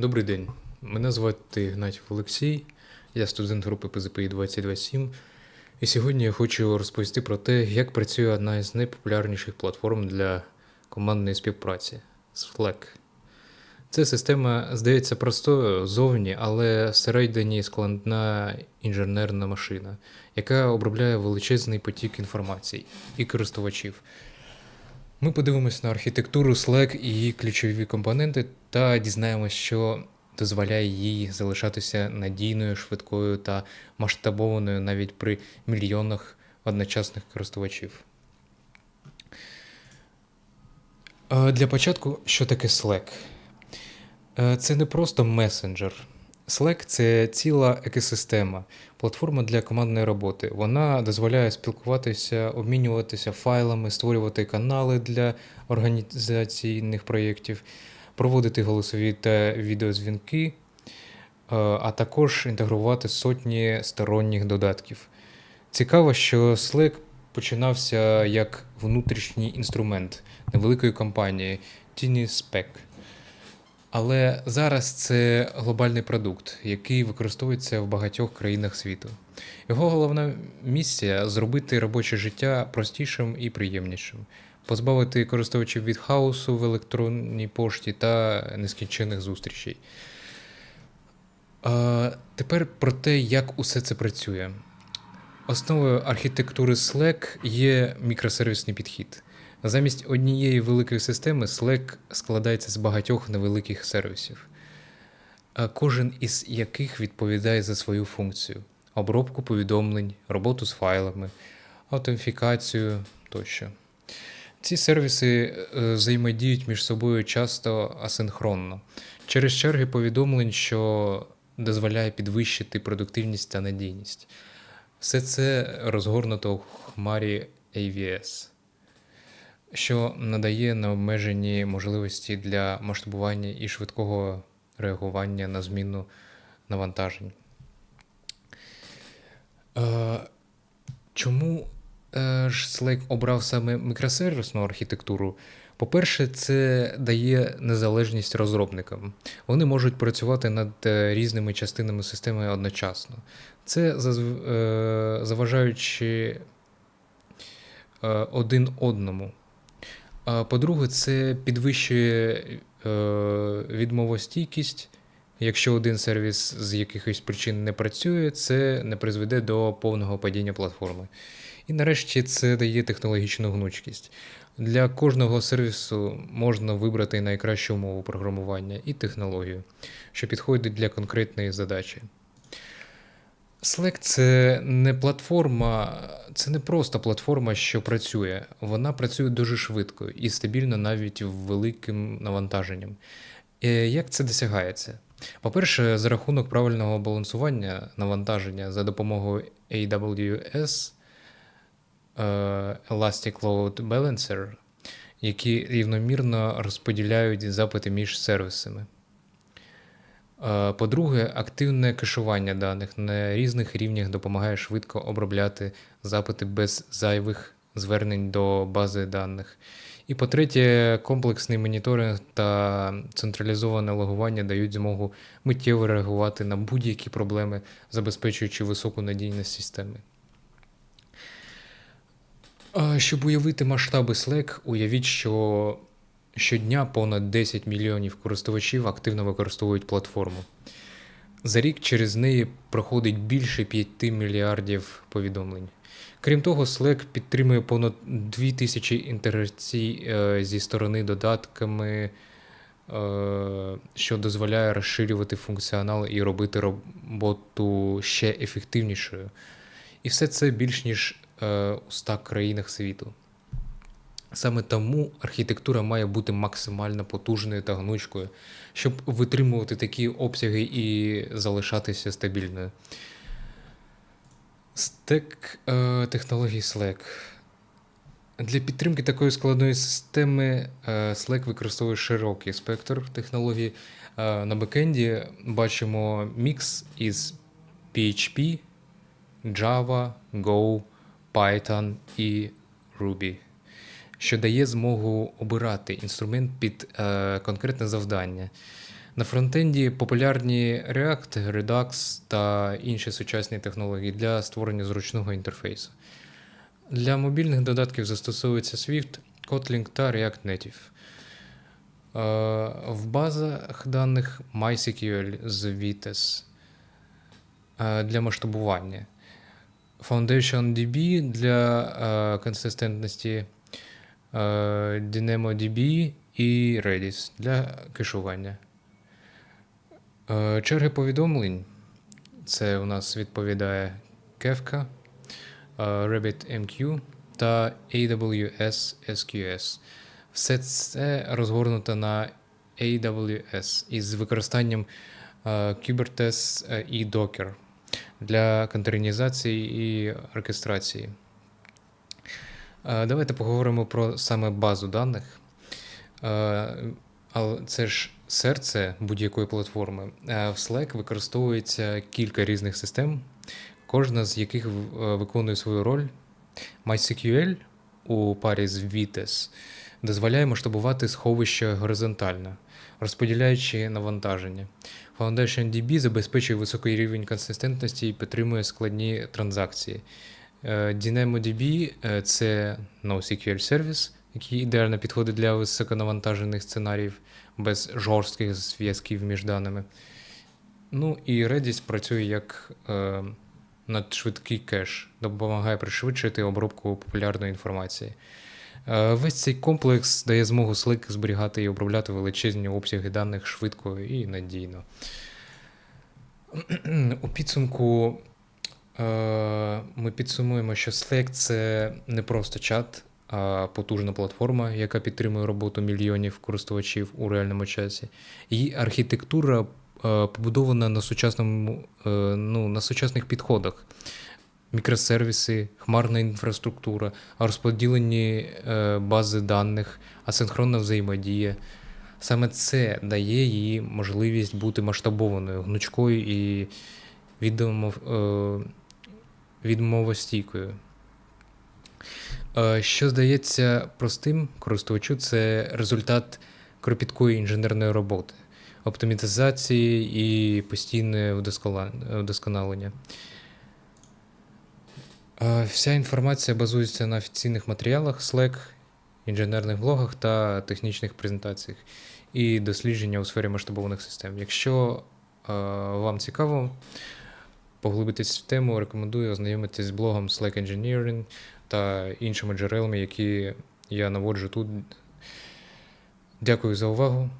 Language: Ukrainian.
Добрий день. Мене звати Ігнатів Олексій, я студент групи ПЗПІ 2027. І сьогодні я хочу розповісти про те, як працює одна із найпопулярніших платформ для командної співпраці Slack. Ця система здається простою зовні, але всередині складна інженерна машина, яка обробляє величезний потік інформації і користувачів. Ми подивимось на архітектуру Slack і її ключові компоненти та дізнаємось, що дозволяє їй залишатися надійною, швидкою та масштабованою навіть при мільйонах одночасних користувачів. Е, Для початку, що таке Slack? Е, Це не просто месенджер. Slack це ціла екосистема, платформа для командної роботи. Вона дозволяє спілкуватися, обмінюватися файлами, створювати канали для організаційних проєктів, проводити голосові та відеозвінки, е, а також інтегрувати сотні сторонніх додатків. Цікаво, що Slack починався як внутрішній інструмент невеликої компанії Tiny Spec. Але зараз це глобальний продукт, який використовується в багатьох країнах світу. Його головна місія зробити робоче життя простішим і приємнішим, позбавити користувачів від хаосу в електронній пошті та нескінчених зустрічей. А, тепер про те, як усе це працює. Основою архітектури Slack є мікросервісний підхід. Замість однієї великої системи Slack складається з багатьох невеликих сервісів, кожен із яких відповідає за свою функцію: обробку повідомлень, роботу з файлами, аутентифікацію тощо. Ці сервіси е, взаємодіють між собою часто асинхронно через черги повідомлень, що дозволяє підвищити продуктивність та надійність. Все це розгорнуто в хмарі AVS що надає необмежені можливості для масштабування і швидкого реагування на зміну навантажень. Е, Чому е, ж Slack обрав саме мікросервісну архітектуру? По-перше, це дає незалежність розробникам. Вони можуть працювати над е, різними частинами системи одночасно. Це е, заважаючи е, один одному. По-друге, це підвищує е, відмовостійкість. Якщо один сервіс з якихось причин не працює, це не призведе до повного падіння платформи. І нарешті це дає технологічну гнучкість. Для кожного сервісу можна вибрати найкращу мову програмування і технологію, що підходить для конкретної задачі. Slack це не платформа, це не просто платформа, що працює. Вона працює дуже швидко і стабільно навіть великим навантаженням. Е, Як це досягається? По-перше, за рахунок правильного балансування навантаження за допомогою AWS е, Elastic Load Balancer, які рівномірно розподіляють запити між сервісами. Е, По-друге, активне кешування даних на різних рівнях допомагає швидко обробляти запити без зайвих звернень до бази даних. І по-третє, комплексний моніторинг та централізоване логування дають змогу миттєво реагувати на будь-які проблеми, забезпечуючи високу надійність системи. Щоб уявити масштаби Slack, уявіть, що щодня понад 10 мільйонів користувачів активно використовують платформу. За рік через неї проходить більше 5 мільярдів повідомлень. Крім того, Slack підтримує понад 2000 інтеграцій е, зі сторони додатками, е, що дозволяє розширювати функціонал і робити роботу ще ефективнішою. І все це більш ніж е, у 100 країнах світу. Саме тому архітектура має бути максимально потужною та гнучкою, щоб витримувати такі обсяги і залишатися стабільною. Стек е, технологій Slack. Для підтримки такої складної системи е, Slack використовує широкий спектр технологій. Е, на бекенді бачимо мікс із PHP, Java, Go, Python і Ruby що дає змогу обирати інструмент під е, конкретне завдання. На фронтенді популярні React, Redux та інші сучасні технології для створення зручного інтерфейсу. Для мобільних додатків застосовується Swift, Kotlin та React Native. Е, В базах даних MySQL з Vitess е, для масштабування. FoundationDB для е, консистентності, DynamoDB і Redis для кешування. Е, Черги повідомлень. Це у нас відповідає Kafka, е, RabbitMQ та AWS SQS. Все це розгорнуто на AWS із використанням е, Kubernetes е, і Docker для контейнеризації і оркестрації. Е, Давайте поговоримо про саме базу даних. Е, Але це ж серце будь-якої платформи. Е, В Slack використовується кілька різних систем, кожна з яких виконує свою роль. MySQL у парі з Vitess дозволяє масштабувати сховище горизонтально, розподіляючи навантаження. FoundationDB забезпечує високий рівень консистентності і підтримує складні транзакції. Е, DynamoDB е, це NoSQL сервіс, який ідеально підходить для високонавантажених сценаріїв без жорстких зв'язків між даними. Ну і Redis працює як е, надшвидкий кеш, допомагає пришвидшити обробку популярної інформації. Е, Весь цей комплекс дає змогу Slack зберігати і обробляти величезні обсяги даних швидко і надійно. У підсумку ми підсумуємо, що Slack це не просто чат, а потужна платформа, яка підтримує роботу мільйонів користувачів у реальному часі. Її архітектура е, побудована на, сучасному, е, ну, на сучасних підходах. Мікросервіси, хмарна інфраструктура, розподілені е, бази даних, асинхронна взаємодія. Саме це дає їй можливість бути масштабованою, гнучкою і відомо, е, відмовостійкою. Е, Що здається простим користувачу, це результат кропіткої інженерної роботи, оптимізації і постійне вдосконалення. Е, Вся інформація базується на офіційних матеріалах, Slack, інженерних блогах та технічних презентаціях і дослідження у сфері масштабованих систем. Якщо е, вам цікаво поглибитись в тему, рекомендую ознайомитись з блогом Slack Engineering та іншими джерелами, які я наводжу тут. Дякую за увагу.